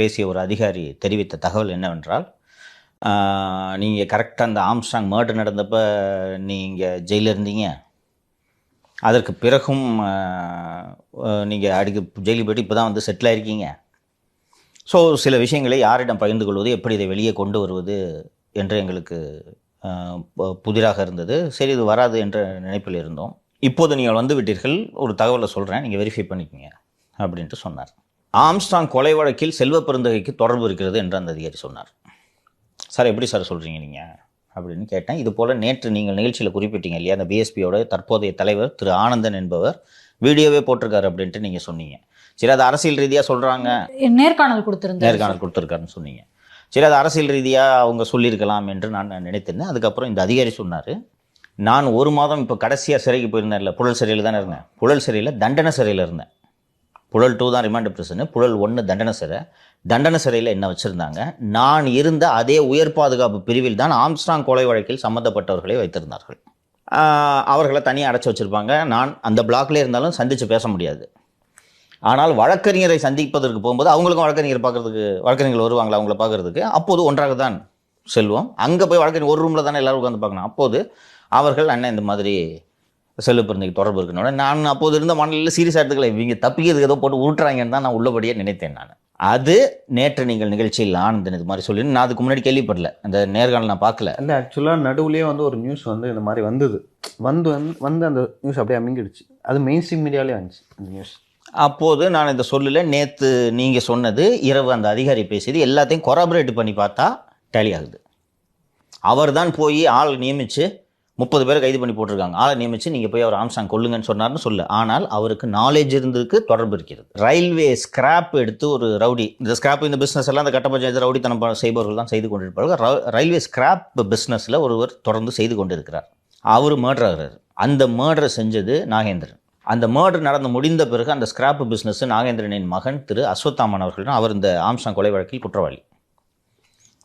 பேசிய ஒரு அதிகாரி தெரிவித்த தகவல் என்னவென்றால் நீங்கள் கரெக்டாக அந்த ஆம்ஸ்டாங் மர்டர் நடந்தப்போ நீங்கள் ஜெயிலில் இருந்தீங்க. அதற்கு பிறகும் நீங்கள் அடிக்க ஜெயிலுக்கு போயிட்டு இப்போ தான் வந்து செட்டில் ஆகிருக்கீங்க ஸோ சில விஷயங்களை யாரிடம் பகிர்ந்து கொள்வது எப்படி இதை வெளியே கொண்டு வருவது என்று எங்களுக்கு புதிராக இருந்தது. சரி இது வராது என்ற நினைப்பில் இருந்தோம். இப்போது நீங்கள் வந்து விட்டீர்கள் ஒரு தகவலை சொல்கிறேன் நீங்கள் வெரிஃபை பண்ணிக்கோங்க. அப்படின்ட்டு சொன்னார். ஆம்ஸ்டாங் கொலை வழக்கில் செல்வ பெருந்தகைக்கு தொடர்பு இருக்கிறது என்று அந்த அதிகாரி சொன்னார். சார் எப்படி சார் சொல்கிறீங்க நீங்கள் அப்படின்னு கேட்டேன். இது போல் நேற்று நீங்கள் நிகழ்ச்சியில் குறிப்பிட்டீங்க இல்லையா? அந்த பிஎஸ்பியோட தற்போதைய தலைவர் திரு ஆனந்தன் என்பவர் வீடியோவே போட்டிருக்காரு அப்படின்ட்டு நீங்கள் சொன்னீங்க. சரி அது அரசியல் ரீதியாக சொல்கிறாங்க நேர்காணல் கொடுத்திருந்தார் நேர்காணல் கொடுத்துருக்காருன்னு சொன்னீங்க. சரி அது அரசியல் ரீதியாக அவங்க சொல்லியிருக்கலாம் என்று நான் நினைத்திருந்தேன் அதுக்கப்புறம் இந்த அதிகாரி சொன்னார் நான் ஒரு மாதம் இப்போ கடைசியாக சிறைக்கு போயிருந்தேன்ல புழல் சிறையில் தானே இருந்தேன். புழல் சிறையில் தண்டனை சிறையில் இருந்தேன். புழல் டூ தான் ரிமாண்ட் பிரிசனு புழல் ஒன்று தண்டனை சிறை. தண்டனை சிறையில் என்ன வச்சுருந்தாங்க? நான் இருந்த அதே உயர் பாதுகாப்பு பிரிவில் தான் ஆம்ஸ்ட்ராங் கொலை வழக்கில் சம்மந்தப்பட்டவர்களை வைத்திருந்தார்கள். அவர்களை தனியாக அடைச்சி வச்சுருப்பாங்க. நான் அந்த பிளாக்லேயே இருந்தாலும் சந்தித்து பேச முடியாது. ஆனால் வழக்கறிஞரை சந்திப்பதற்கு போகும்போது அவங்களுக்கும் வழக்கறிஞர் பார்க்கறதுக்கு வழக்கறிஞர்கள் வருவாங்களா அவங்கள பார்க்கறதுக்கு? அப்போது ஒன்றாக தான் செல்வோம். அங்கே போய் வழக்கறிஞர் ஒரு ரூமில் தானே எல்லாரும் உட்காந்து பார்க்கணும். அப்போது அவர்கள் அண்ணன் இந்த மாதிரி செல்வ பிறந்தைக்கு தொடர்பு இருக்கணும்னு நான் அப்போது இருந்த மனநிலையில் சீரியஸாக எடுத்துக்கல. இவங்க தப்பிக்கிறதுக்கு ஏதோ போட்டு உருட்டுறாங்கன்னு தான் நான் உள்ளபடியே நினைத்தேன் நான். அது நேற்று நீங்கள் நிகழ்ச்சியில் ஆனந்தன் இது மாதிரி சொல்லி நான் அதுக்கு முன்னாடி கேள்விப்படல. அந்த நேர்காணல் நான் பார்க்கல. இல்லை ஆக்சுவலாக நடுவுலயே வந்து ஒரு நியூஸ் வந்து இந்த மாதிரி வந்தது. வந்து வந்து வந்து அந்த நியூஸ் அப்படியே அமிங்கிடுச்சு. அது மெயின் ஸ்ட்ரீம் மீடியாலே வந்துச்சு அந்த நியூஸ் அப்போது நான் இந்த சொல்லல. நேற்று நீங்கள் சொன்னது இரவு அந்த அதிகாரி பேசியது எல்லாத்தையும் கொராபரேட் பண்ணி பார்த்தா டேலி ஆகுது. அவர் தான் போய் ஆள் நியமித்து முப்பது பேரை கைது பண்ணி போட்டிருக்காங்க. ஆளை நியமித்து நீங்கள் போய் அவர் ஆம்சாங் கொல்லுங்கன்னு சொன்னார்னு சொல்லு. ஆனால் அவருக்கு நாலேஜ் இருந்ததுக்கு தொடர்பு இருக்கிறது. ரயில்வே ஸ்கிராப் எடுத்து ஒரு ரவுடி இந்த ஸ்கிராப் இந்த பிஸ்னஸ் எல்லாம் அந்த கட்ட பஞ்சாயத்து ரவுடித்தனம் ப- செய்பவர்கள் தான் செய்து கொண்டிருப்பார்கள். ரயில்வே ஸ்கிராப் பிஸ்னஸில் ஒருவர் தொடர்ந்து செய்து கொண்டிருக்கிறார். அவர் மேர்டர் ஆகிறார் அந்த மேர்டரை செஞ்சது நாகேந்திரன். அந்த மேர்டர் நடந்து முடிந்த பிறகு அந்த ஸ்கிராப் பிஸ்னஸ் நாகேந்திரனின் மகன் திரு அஸ்வத்தாமன் அவர்களிடம் அவர் இந்த ஆம்சாங் கொலை வழக்கில் குற்றவாளி.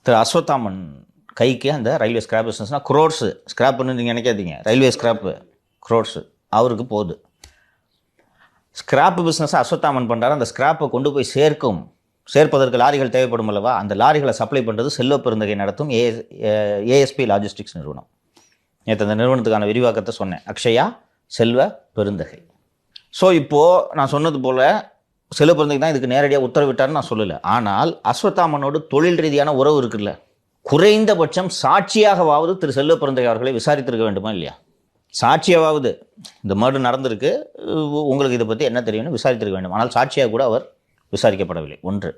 திரு அஸ்வத்தாமன் கைக்கு அந்த ரயில்வே ஸ்கிராப் பிஸ்னஸ்னால் குரோட்ஸு ஸ்கிராப்னு நீங்கள் நினைக்காதீங்க. ரயில்வே ஸ்கிராப்பு குரோட்ஸு அவருக்கு போகுது ஸ்கிராப் பிஸ்னஸை அஸ்வத்தாமன் பண்ணுறாரு அந்த ஸ்கிராப்பை கொண்டு போய் சேர்க்கும். சேர்ப்பதற்கு லாரிகள் தேவைப்படும் அல்லவா? அந்த லாரிகளை சப்ளை பண்ணுறது செல்வ பெருந்தகை நடத்தும் ஏ ஏஎஸ்பி லாஜிஸ்டிக்ஸ் நிறுவனம். நேற்று அந்த நிறுவனத்துக்கான விரிவாக்கத்தை சொன்னேன். அக்ஷயா செல்வ பெருந்தகை. ஸோ இப்போது நான் சொன்னது போல் செல்வ பெருந்தகை தான் இதுக்கு நேரடியாக உத்தரவிட்டார்னு நான் சொல்லலை. ஆனால் அஸ்வத்தாமனோடு தொழில் ரீதியான உறவு இருக்குல்ல. குறைந்தபட்சம் சாட்சியாகவாவது திரு செல்வ பிறந்தகை அவர்களை விசாரித்திருக்க வேண்டுமா இல்லையா? சாட்சியாவது இந்த மர்டர் நடந்திருக்கு. உங்களுக்கு இதை பற்றி என்ன தெரியும்னு விசாரித்திருக்க வேண்டும். ஆனால் சாட்சியாக கூட அவர் விசாரிக்கப்படவில்லை. ஒன்று.